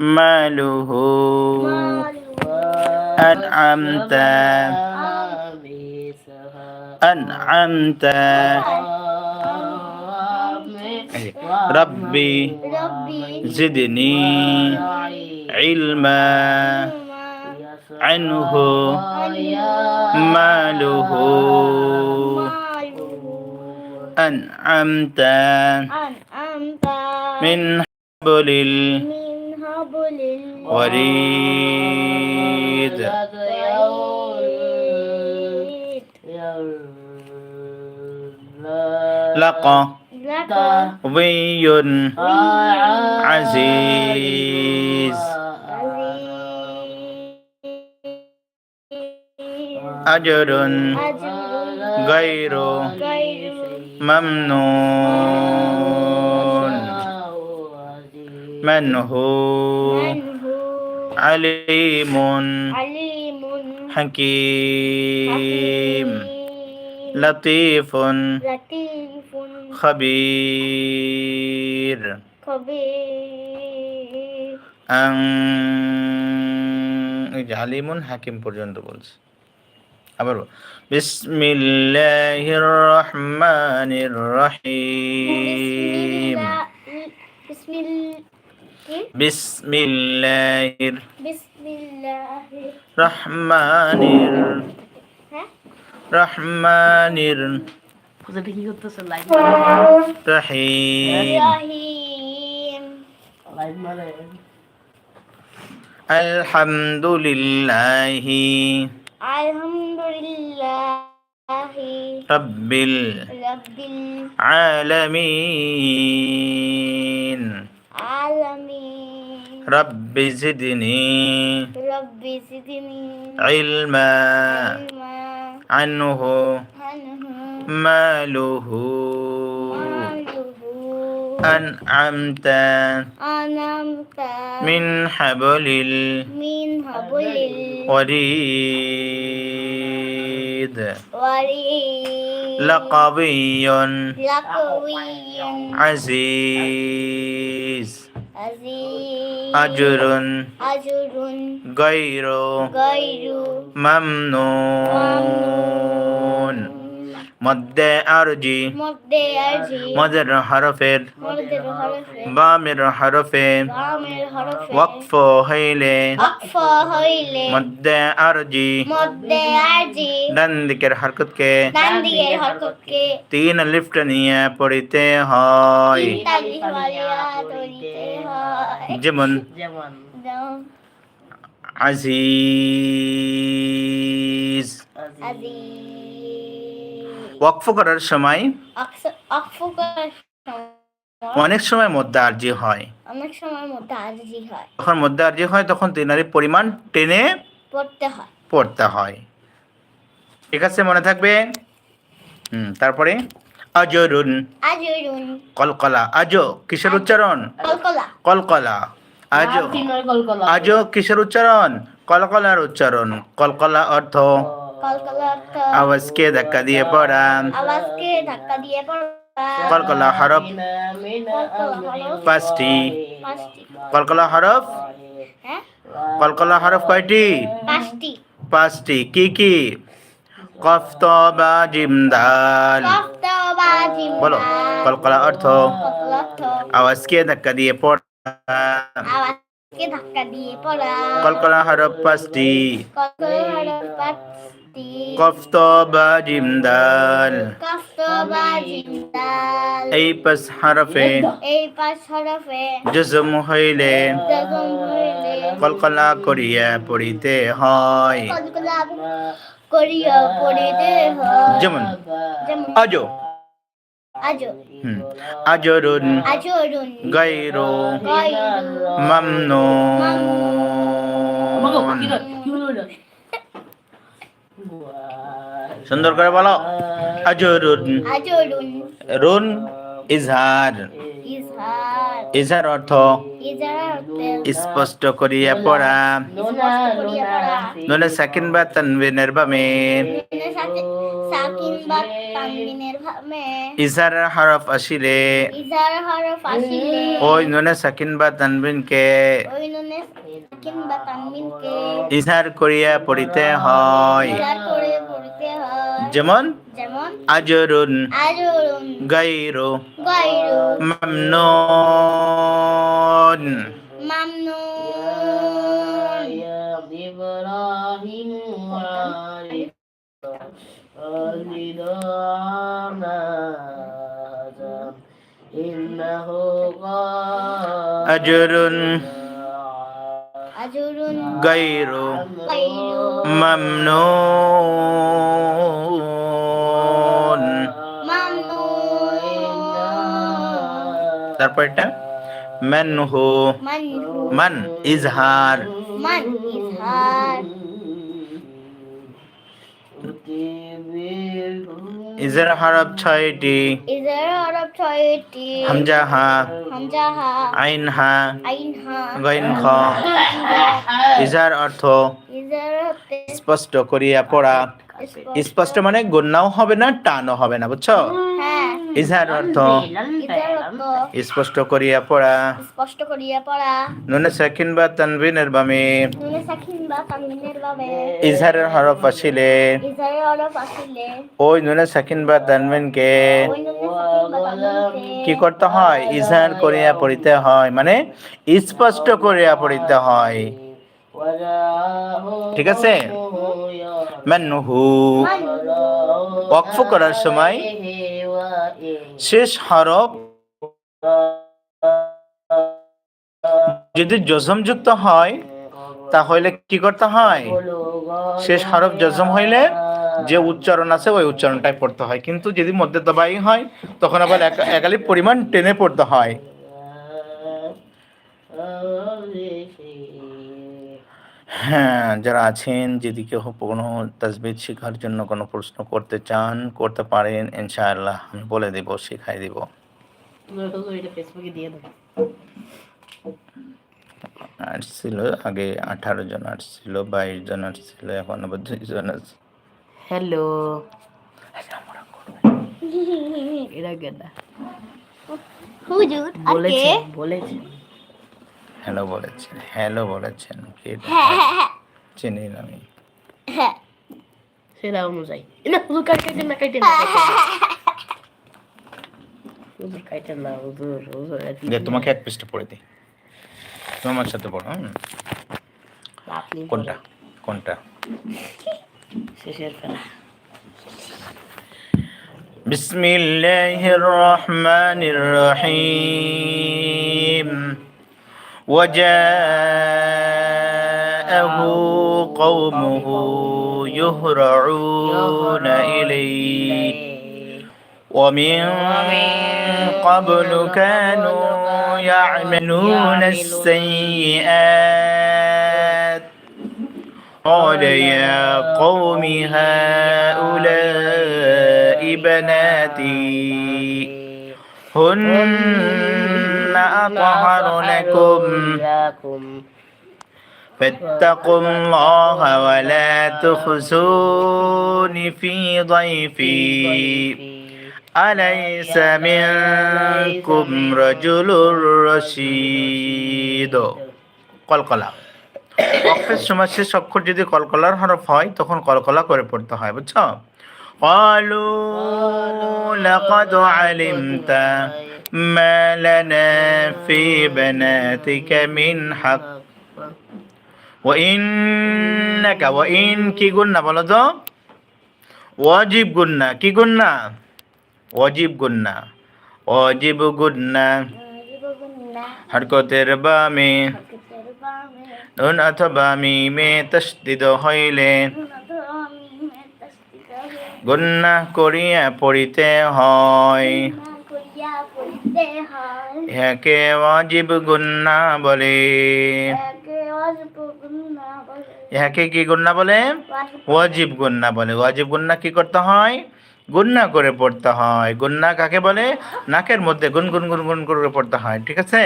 ماله. أنعمت. أنعمت. ربي زدني علما. عنه ماله. أنعمت. من هبل من وريد لقى قوي عزيز. أجر غير ممنون. من هو من هو عليم عليم حكيم حكيم لطيف لطيف خبير خبير আং এই যে আলিমুন হাকিম পর্যন্ত বলছে আবার বিসমিল্লাহির রহমানির রহিম بسم الله بسم الله الرحمن الرحمن الرحيم. الحمد لله. الحمد لله رب العالمين. العالمين. رب زدني رب زدني. علما علما. عنه. عنه. ماله. أنعمت. أنعمت. من حبل من حبل الوريد الوريد لقوي لقوي. عزيز. أجر أجر غير غير ممنون মধ্যে আরজি। মধ্যে মদের হরফের। হরফে বামের হরফে। বামের হরফে। ওয়াকফ হইলে। ওয়াকফ হইলে। মধ্যে আরজি। ডান দিকের হরকতকে। তিন লিফট নিয়ে পড়িতে হয়। যেমন। যেমন। আজিজ। আজিজ। ওয়াকফ করার সময় অনেক সময় মধ্যে আরজি হয়। অনেক সময় মধ্যে আরজি হয়। যখন মধ্যে আরজি হয় তখন তিনারি পরিমাণ টেনে পড়তে হয়। পড়তে হয়। ঠিক আছে মনে থাকবে? হুম তারপরে আজরুন। আজরুন। কলকলা। আজো কিসের উচ্চারণ? কলকলা। কলকলা। আজো। আজো কিসের উচ্চারণ? কলকলার উচ্চারণ। কলকলা অর্থ আওয়াজকে ধাক্কা দিয়ে পড়া আওয়াজকে ধাক্কা দিয়ে পড়া কলকলা হরফ পাঁচটি। কলকলা হরফ? কলকলা হরফ কয়টি? পাঁচটি। কি কি? কফত বা জিমদাল বলো কলকলা অর্থ? আওয়াজকে ধাক্কা দিয়ে পড়া কলকলা হরফ পাঁচটি। কলকলা হরফ পাঁচটি হরফে এই পাঁচ হরফে জজম হইলে কলকলা করিয়া পড়িতে হয়। কলকলা করিয়া পড়িতে হয়। যেমন আজো। আজরুন গাইরো মামনুন কি হলো? কি হলো? সুন্দর করে বলো। আজরুন। রুন ইজহার। ইজহার। ইজহার অর্থ স্পষ্ট করিয়া পড়া। নুনে সাকিন বা তানবিনের বামে। ইজার হরফ আসিলে ওই নুনে সাকিন বা তানবিনকে। ইজার করিয়া পড়িতে হয়। ইজার করে পড়তে হয় যেমন যেমন আজরুন আজরুন গাইরু গায়রু মামনুন মামনুন إبراهيم والدار إنه قال তারপর এটা মানহু। মানহু মান ইজহার। মান ইজহার। ইজার হরফ ছয়টি। ইজার হরফ ছয়টি। হামজা হা হামজাহা। আইন হা আইনহা গাইন খ ইজার অর্থ স্পষ্ট করিয়া পড়া। স্পষ্ট। মানে গুন্নাও হবে না টানও হবে না বুঝছ? হ্যাঁ। ইজার অর্থ স্পষ্ট করিয়া পড়া। স্পষ্ট করিয়া পড়া নুনে সাকিন বা তানবিনের বামে। ইজহারের হরফ আসিলে। ওই নুনে সাকিন বা তানবিনকে। কি করতে হয়? ইজহার করিয়া পড়িতে হয়। মানে স্পষ্ট করিয়া পড়িতে হয়। ঠিক আছে? মানহু ওয়াকফ করার সময় শেষ হরফ যদি যুক্ত হয়, তাহলে কি করতে হয়? শেষ হরফ জজম হইলে যে উচ্চারণ আছে, ওই উচ্চারণটাই পড়তে হয়। কিন্তু যদি মধ্যে দবাই হয়, তখন আবার এক- একালি পরিমাণ টেনে পড়তে হয়। হ্যাঁ যারা আছেন যদি কেউ কোনো তাজবিদ শেখার জন্য কোনো প্রশ্ন করতে চান করতে পারেন ইনশাআল্লাহ আমি বলে দেব শেখাই দেব। আসছিল আগে আঠারো জন আসছিল বাইশ জন আসছিল এখন আবার দুই জন আছে হ্যালো এরা গেদা। হুজুর বলেছে বলেছে। হ্যালো বলেছেন হ্যালো বলেছেন কে এটা? হ্যাঁ হ্যাঁ হ্যাঁ চিনি না আমি হ্যাঁ সেটা অনুযায়ী না হুজুর কাটে না কাটে না কাটে না। হুজুর কাটে না হুজুর হুজুর এত- যে তোমাকে এক পৃষ্ঠা পড়ে দিই তুমি আমার সাথে পড়ো হুম? আপনি কোনটা কোনটা শেষের ফেলা بسم الله الرحمن الرحيم وجاءه قومه يهرعون إليه. ومن قبل كانوا يعملون السيئات. قال يا قوم هؤلاء بناتي هن أطهر لكم لكم فاتقوا الله ولا تخزون في ضيفي أليس منكم رجل رشيد কলকলা অক্ষের সময় শেষ অক্ষর যদি কলকলার হরফ হয় তখন কলকলা করে পড়তে হয় বুঝছো قالوا لقد علمت ما لنا في بناتك من حق وإنك وإن কি গুন্না বলো তো ওয়াজিব গুন্না কি গুন্না ওয়াজিব গুন্না ওয়াজিব গুন্না হরকতের বামে নুন অথবা মিমে তসদিদ হইলে গুন্না করিয়া পড়িতে হয় ইহাকে অজীব গুন্না বলে ইহাকে কি গুন্না বলে ওয়াজিব গুন্না বলে ওয়াজিব গুন্না কি করতে হয়? গুন্না করে পড়তে হয়। গুন্না কাকে বলে? নাকের মধ্যে গুন গুন গুন গুন করে পড়তে হয় ঠিক আছে?